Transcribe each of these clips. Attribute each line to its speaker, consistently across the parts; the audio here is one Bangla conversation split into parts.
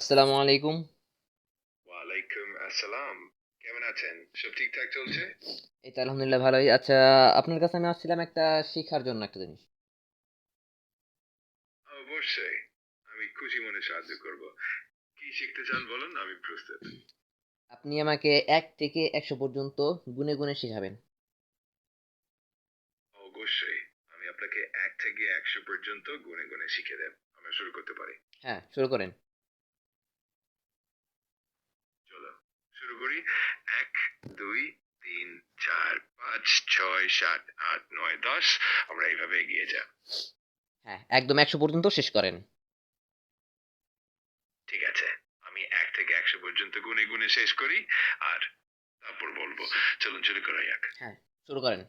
Speaker 1: আসসালামু আলাইকুম
Speaker 2: ওয়ালাইকুম আসসালাম কেমন আছেন সব ঠিকঠাক চলছে
Speaker 1: এই তো আলহামদুলিল্লাহ ভালোই আচ্ছা আপনার কাছে আমি আসছিলাম একটা শেখার জন্য একটা জিনিস
Speaker 2: অবশ্যই আমি খুশি মনে সাহায্য করব কি শিখতে চান বলুন আমি প্রস্তুত
Speaker 1: আপনি আমাকে এক থেকে একশো পর্যন্ত গুনে গুনে শেখাবেন
Speaker 2: অবশ্যই আমি আপনাকে এক থেকে একশো পর্যন্ত গুনে গুনে শিখে দেব আমরা শুরু করতে পারি
Speaker 1: হ্যাঁ শুরু করেন
Speaker 2: করি এক দুই তিন চার পাঁচ ছয় সাত আট নয় দশ আমরা এইভাবে এগিয়ে যাব
Speaker 1: হ্যাঁ একদম একশো পর্যন্ত শেষ করেন
Speaker 2: ঠিক আছে আমি এক থেকে একশো পর্যন্ত গুনে গুনে শেষ করি আর তারপর বলবো চলুন শুরু করা যাক
Speaker 1: হ্যাঁ শুরু করেন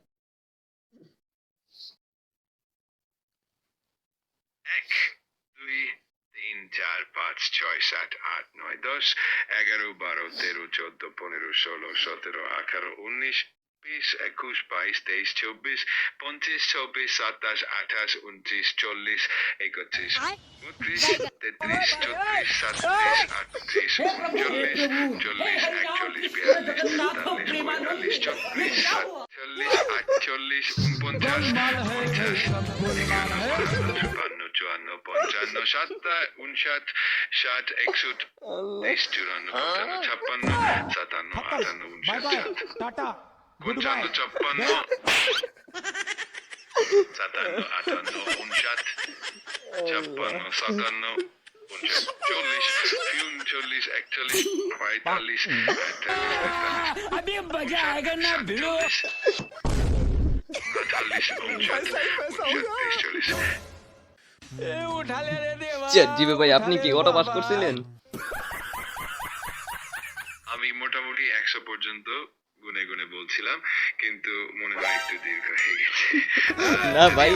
Speaker 2: এক দুই চার পাঁচ ছয় সাত আট নয় দশ এগারো বারো তেরো চোদ্দ পনেরো ষোলো সতেরো আঠারো উনিশ বিশ একুশ বাইশ তেইশ চব্বিশ পঞ্চাশ চব্বিশ সাতাশ আঠাশ উনত্রিশ চল্লিশ একত্রিশ বত্রিশ তেত্রিশ চৌত্রিশ সাতত্রিশ আটত্রিশ উনচল্লিশ চল্লিশ একচল্লিশ বিয়াল্লিশ তেতাল্লিশ পঁয়তাল্লিশ চল্লিশ সাতচল্লিশ আটচল্লিশ উনপঞ্চাশ পঞ্চাশ একান্ন पचानवे सत्तर उनसठ साठ एकसठ तेईस चौरानवे पचानवे छप्पन सतानवे अठानवे उनसठ पंचानवे छप्पन सतानवे अठानवे उनसठ छप्पन सतानवे चल्लिस उनचल्लिस एकचालीस पैंतालीस
Speaker 3: अभी मजा आएगा ना भिड़ो
Speaker 2: अड़तालीस उनचालीस उनचालीस चालीस
Speaker 1: আপনি কি করছিলেন
Speaker 2: আমি মোটামুটি একশো পর্যন্ত গুনে গুনে বলছিলাম কিন্তু মনে হয় একটু দীর্ঘ হয়ে গেছে
Speaker 1: না ভাই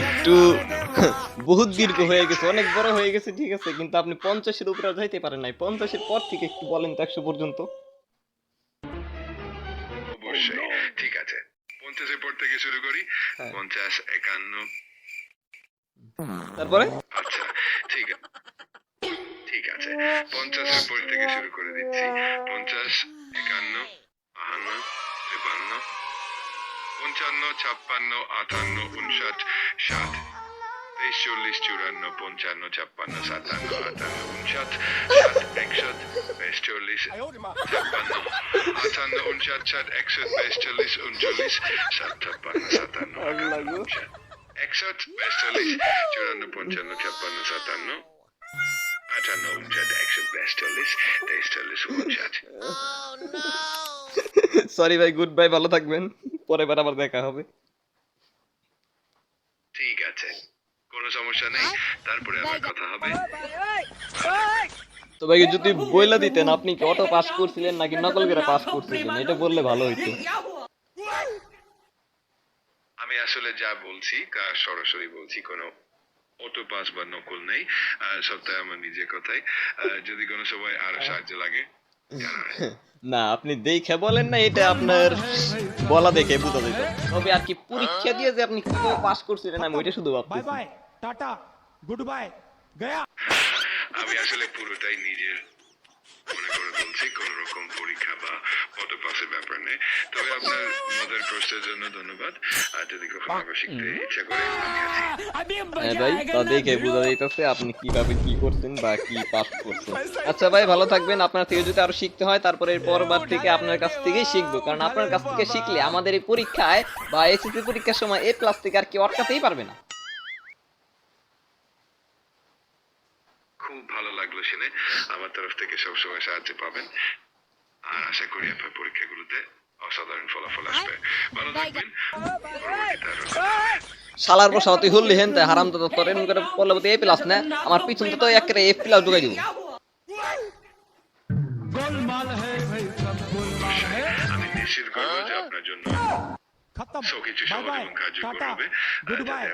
Speaker 1: একটু বহুত দীর্ঘ হয়ে গেছে অনেক বড় হয়ে গেছে ঠিক আছে কিন্তু আপনি পঞ্চাশের উপরে যাইতে পারেন নাই পঞ্চাশের পর থেকে একটু বলেন তো একশো পর্যন্ত
Speaker 2: অবশ্যই ঠিক আছে পঞ্চাশের পর থেকে শুরু করি হ্যাঁ। পঞ্চাশ একান্ন তারপরে আচ্ছা, ঠিক আছে ঠিক আছে থেকে শুরু করে দিচ্ছি পঞ্চাশ একান্ন বাহান্ন পঞ্চান্ন ছাপ্পান্ন উনষাট ষাট তেইশ চল্লিশ চুরান্ন পঞ্চান্ন ছাপ্পান্ন সাতান্ন আঠান্ন উনষাট ষাট বাইশ চল্লিশ ছাপ্পান্ন আটান্ন উনষাট ষাট বাইশ চল্লিশ উনচল্লিশ ছাপ্পান্ন সাতান্ন উনষাট ছাপ্পান্ন সাতান্ন উনষাট একশো উনষাট
Speaker 1: সরি ভাই গুড বাই ভালো থাকবেন পরে বার আবার দেখা হবে
Speaker 2: ঠিক আছে কোনো সমস্যা নেই হ্যাঁ? তারপরে আবার কথা হবে
Speaker 1: তো ভাই যদি বইলা দিতেন আপনি কি অটো পাস করছিলেন নাকি নকল করে পাস করছিলেন এটা বললে ভালো হইতো
Speaker 2: আমি আসলে যা বলছি সরাসরি বলছি কোনো অটো পাস বা নকল নেই সপ্তাহে আমার নিজের কথাই যদি কোনো সময় আরো হ্যাঁ। সাহায্য লাগে
Speaker 1: না আপনি দেখে বলেন না এটা আপনার বলা দেখে বুঝা যেত তবে আর কি পরীক্ষা দিয়ে যে আপনি কত পাস করছিলেন আমি ওইটা শুধু ভাবছি
Speaker 3: bye bye tata good bye গয়া
Speaker 2: আমি আসলে পুরোটাই নিজের হ্যাঁ
Speaker 1: আপনি কিভাবে কি করছেন বা কি পাস করছেন আচ্ছা ভাই ভালো থাকবেন আপনার থেকে যদি আরো শিখতে হয় তারপরে হ্যাঁ। পরবার থেকে আপনার কাছ থেকেই শিখবো কারণ আপনার কাছ থেকে শিখলে আমাদের এই পরীক্ষায় বা এসএসসি পরীক্ষার সময় এ প্লাস থেকে আর কেউ আটকাতেই পারবে না
Speaker 2: খুব ভালো লাগলো শুনে আমার তরফ থেকে সবসময় সাহায্য পাবেন আর আশা করি আপনার পরীক্ষাগুলোতে অসাধারণ ফলাফল আসবে ভালো থাকবেন
Speaker 1: সালার পর সাথে হুল্লি হেন তাই হারাম তো এমন করে পড়লে বলতে এ প্লাস না আমার পিছন তো একেবারে এ প্লাস ঢুকাই দিব
Speaker 2: আমি নিশ্চিত করবো যে আপনার জন্য খতম bye bye tata good bye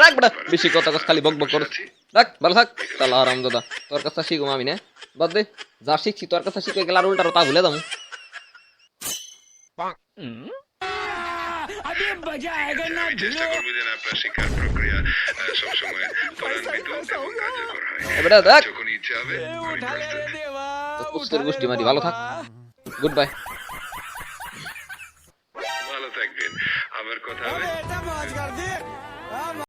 Speaker 1: রাখ বড় বেশি কথা কথা খালি বক বক রাখ ভালো থাক তাহলে আরাম দাদা তোর কাছে শিখুম আমি না বাদ দে যা শিখছি তোর কাছে শিখে গেলে আর উল্টা তা ভুলে দাম ভালো থাক গুড বাই
Speaker 2: কথা হবে এটা মজ করদি